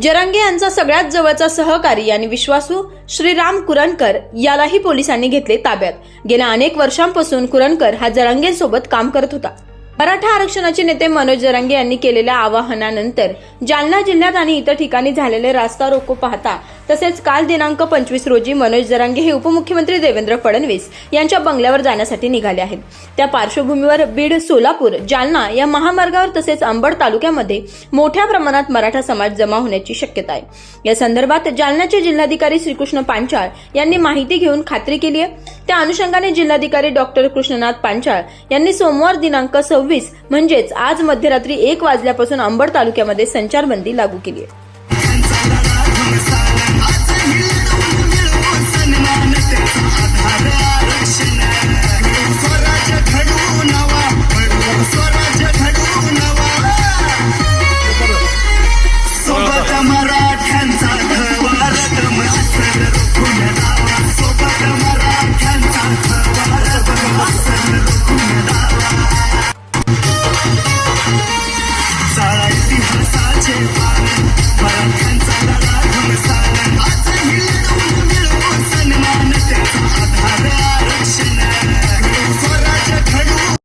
जरांगे यांचा सगळ्यात जवळचा सहकारी आणि विश्वासू श्रीराम कुरणकर यालाही पोलिसांनी घेतले ताब्यात. गेल्या अनेक वर्षांपासून कुरणकर हा जरांगेसोबत काम करत होता. मराठा आरक्षणाचे नेते मनोज जरांगे यांनी केलेल्या आवाहनानंतर जालना जिल्ह्यात आणि इतर ठिकाणी झालेले रास्ता रोको पाहता तसेच काल दिनांक पंचवीस रोजी मनोज जरांगे हे उपमुख्यमंत्री देवेंद्र फडणवीस यांच्या बंगल्यावर जाण्यासाठी निघाले आहेत. त्या पार्श्वभूमीवर बीड सोलापूर जालना या महामार्गावर तसेच अंबड तालुक्यामध्ये मोठ्या प्रमाणात मराठा समाज जमा होण्याची शक्यता आहे. या संदर्भात जालन्याचे जिल्हाधिकारी श्रीकृष्ण पांचाळ यांनी माहिती घेऊन खात्री केली आहे. त्या अनुषंगाने जिल्हाधिकारी डॉक्टर कृष्णनाथ पांचाळ यांनी सोमवार दिनांक सव्वीस म्हणजेच आज मध्यरात्री एक वाजल्यापासून अंबड तालुक्यामध्ये संचारबंदी लागू केली आहे. to